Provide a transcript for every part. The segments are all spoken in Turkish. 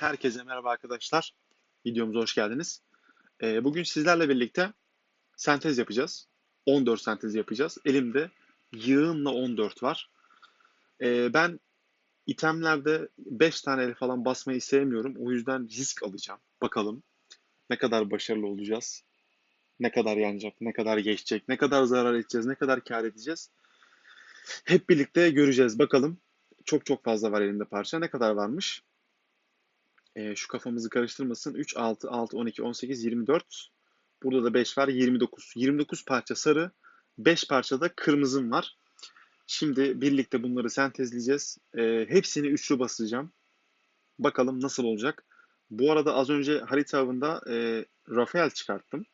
Herkese merhaba arkadaşlar. Videomuza hoş geldiniz. Ee, bugün sizlerle birlikte sentez yapacağız. 14 sentez yapacağız. Elimde yığınla 14 var. Ee, ben itemlerde 5 tane falan basmayı sevmiyorum. O yüzden risk alacağım. Bakalım ne kadar başarılı olacağız. Ne kadar yanacak, ne kadar geçecek, ne kadar zarar edeceğiz, ne kadar kar edeceğiz. Hep birlikte göreceğiz. Bakalım. Çok çok fazla var elimde parça. Ne kadar varmış? E, şu kafamızı karıştırmasın. 3, 6, 6, 12, 18, 24. Burada da 5 var. 29. 29 parça sarı. 5 parça da kırmızım var. Şimdi birlikte bunları sentezleyeceğiz. E, hepsini üçlü basacağım. Bakalım nasıl olacak. Bu arada az önce harita avında e, Rafael çıkarttım.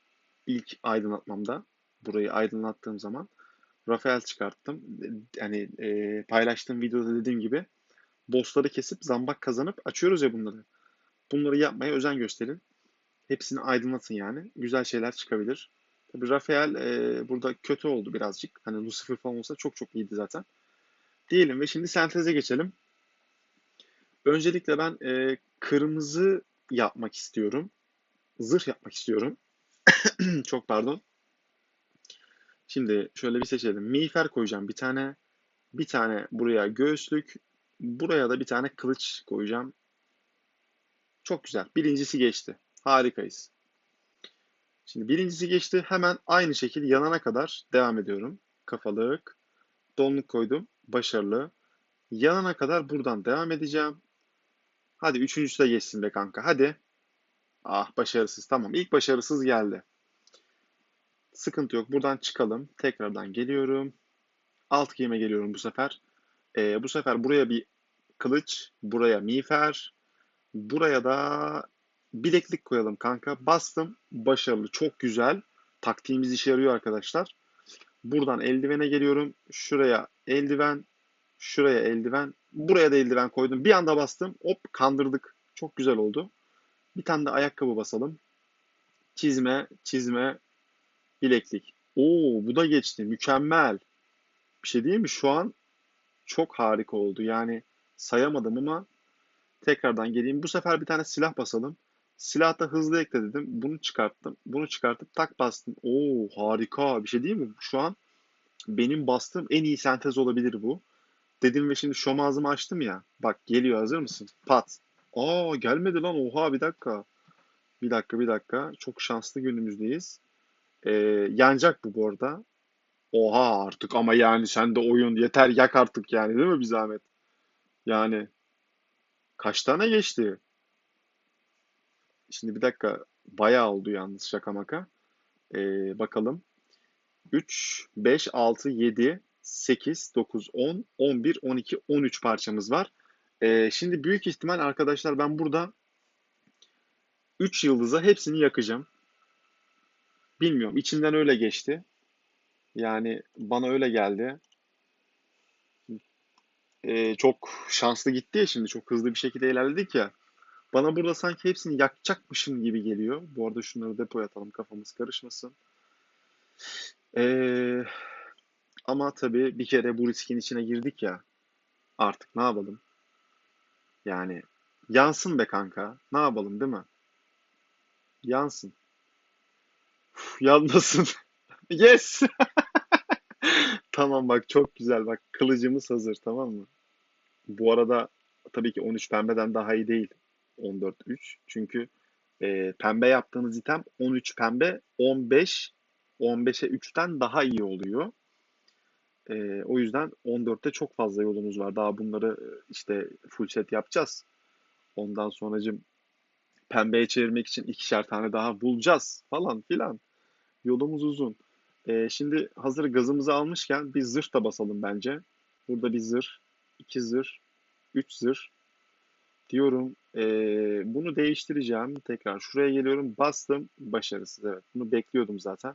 İlk aydınlatmamda. Burayı aydınlattığım zaman. Rafael çıkarttım. Yani e, paylaştığım videoda dediğim gibi bossları kesip zambak kazanıp açıyoruz ya bunları. Bunları yapmaya özen gösterin. Hepsini aydınlatın yani. Güzel şeyler çıkabilir. Tabii Rafael e, burada kötü oldu birazcık. Hani Lucifer falan olsa çok çok iyiydi zaten. Diyelim ve şimdi senteze geçelim. Öncelikle ben e, kırmızı yapmak istiyorum. Zırh yapmak istiyorum. çok pardon. Şimdi şöyle bir seçelim. Miğfer koyacağım bir tane. Bir tane buraya göğüslük. Buraya da bir tane kılıç koyacağım. Çok güzel. Birincisi geçti. Harikayız. Şimdi birincisi geçti. Hemen aynı şekilde yanana kadar devam ediyorum. Kafalık. Donluk koydum. Başarılı. Yanana kadar buradan devam edeceğim. Hadi üçüncüsü de geçsin be kanka. Hadi. Ah başarısız. Tamam. İlk başarısız geldi. Sıkıntı yok. Buradan çıkalım. Tekrardan geliyorum. Alt giyime geliyorum bu sefer. Ee, bu sefer buraya bir kılıç. Buraya miğfer. Buraya da bileklik koyalım kanka. Bastım. Başarılı. Çok güzel. Taktiğimiz işe yarıyor arkadaşlar. Buradan eldivene geliyorum. Şuraya eldiven. Şuraya eldiven. Buraya da eldiven koydum. Bir anda bastım. Hop kandırdık. Çok güzel oldu. Bir tane de ayakkabı basalım. Çizme, çizme, bileklik. Oo bu da geçti. Mükemmel. Bir şey değil mi? Şu an çok harika oldu. Yani sayamadım ama Tekrardan geleyim. Bu sefer bir tane silah basalım. Silahta hızlı ekle dedim. Bunu çıkarttım. Bunu çıkartıp tak bastım. Oo harika. Bir şey değil mi? Şu an benim bastığım en iyi sentez olabilir bu. Dedim ve şimdi şom açtım ya. Bak geliyor hazır mısın? Pat. Aa gelmedi lan. Oha bir dakika. Bir dakika bir dakika. Çok şanslı günümüzdeyiz. Ee, yanacak bu bu arada. Oha artık ama yani sen de oyun yeter yak artık yani değil mi bir zahmet? Yani Kaç tane geçti? Şimdi bir dakika. Bayağı oldu yalnız şaka maka. Ee, bakalım. 3, 5, 6, 7, 8, 9, 10, 11, 12, 13 parçamız var. Ee, şimdi büyük ihtimal arkadaşlar ben burada 3 yıldıza hepsini yakacağım. Bilmiyorum. İçinden öyle geçti. Yani bana öyle geldi e, çok şanslı gitti ya şimdi çok hızlı bir şekilde ilerledik ya. Bana burada sanki hepsini yakacakmışım gibi geliyor. Bu arada şunları depoya atalım kafamız karışmasın. Ee, ama tabii bir kere bu riskin içine girdik ya. Artık ne yapalım? Yani yansın be kanka. Ne yapalım değil mi? Yansın. Uf, yanmasın. yes. tamam bak çok güzel bak kılıcımız hazır tamam mı? Bu arada tabii ki 13 pembeden daha iyi değil 14-3. Çünkü e, pembe yaptığınız item 13 pembe 15 15'e 3'ten daha iyi oluyor. E, o yüzden 14'te çok fazla yolumuz var. Daha bunları e, işte full set yapacağız. Ondan sonracım pembeye çevirmek için ikişer tane daha bulacağız falan filan. Yolumuz uzun. E, şimdi hazır gazımızı almışken bir zırh da basalım bence. Burada bir zırh 2 zırh, 3 zırh diyorum. Ee, bunu değiştireceğim. Tekrar şuraya geliyorum. Bastım. Başarısız. Evet. Bunu bekliyordum zaten.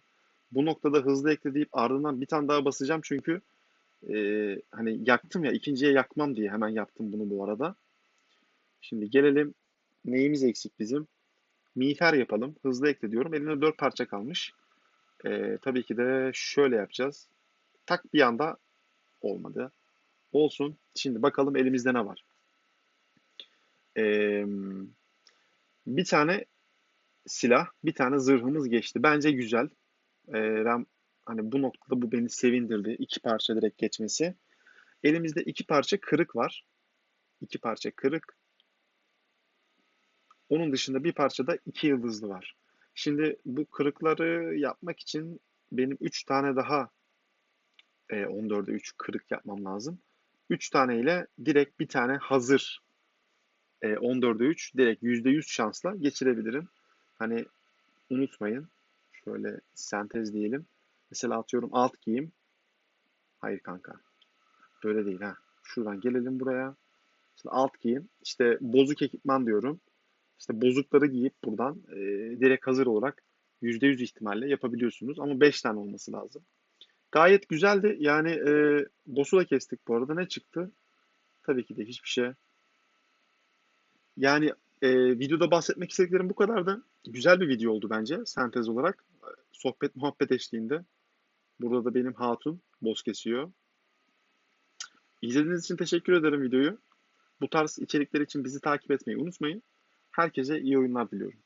Bu noktada hızlı ekle deyip ardından bir tane daha basacağım. Çünkü e, hani yaktım ya ikinciye yakmam diye hemen yaptım bunu bu arada. Şimdi gelelim. Neyimiz eksik bizim? Miğfer yapalım. Hızlı ekle diyorum. Elimde 4 parça kalmış. E, tabii ki de şöyle yapacağız. Tak bir anda olmadı. Olsun. Şimdi bakalım elimizde ne var. Ee, Bir tane silah, bir tane zırhımız geçti. Bence güzel. Ee, ben hani bu noktada bu beni sevindirdi. İki parça direkt geçmesi. Elimizde iki parça kırık var. İki parça kırık. Onun dışında bir parça da iki yıldızlı var. Şimdi bu kırıkları yapmak için benim 3 tane daha e, 14'e 3 kırık yapmam lazım. 3 tane ile direkt bir tane hazır e, 14'e 3 direkt %100 şansla geçirebilirim. Hani unutmayın. Şöyle sentez diyelim. Mesela atıyorum alt giyim. Hayır kanka. Böyle değil ha. Şuradan gelelim buraya. Şimdi alt giyim. İşte bozuk ekipman diyorum. İşte bozukları giyip buradan e, direkt hazır olarak %100 ihtimalle yapabiliyorsunuz. Ama 5 tane olması lazım. Gayet güzeldi. Yani e, boss'u da kestik bu arada. Ne çıktı? Tabii ki de hiçbir şey. Yani e, videoda bahsetmek istediklerim bu kadardı. Güzel bir video oldu bence sentez olarak. Sohbet muhabbet eşliğinde. Burada da benim hatun boss kesiyor. İzlediğiniz için teşekkür ederim videoyu. Bu tarz içerikler için bizi takip etmeyi unutmayın. Herkese iyi oyunlar diliyorum.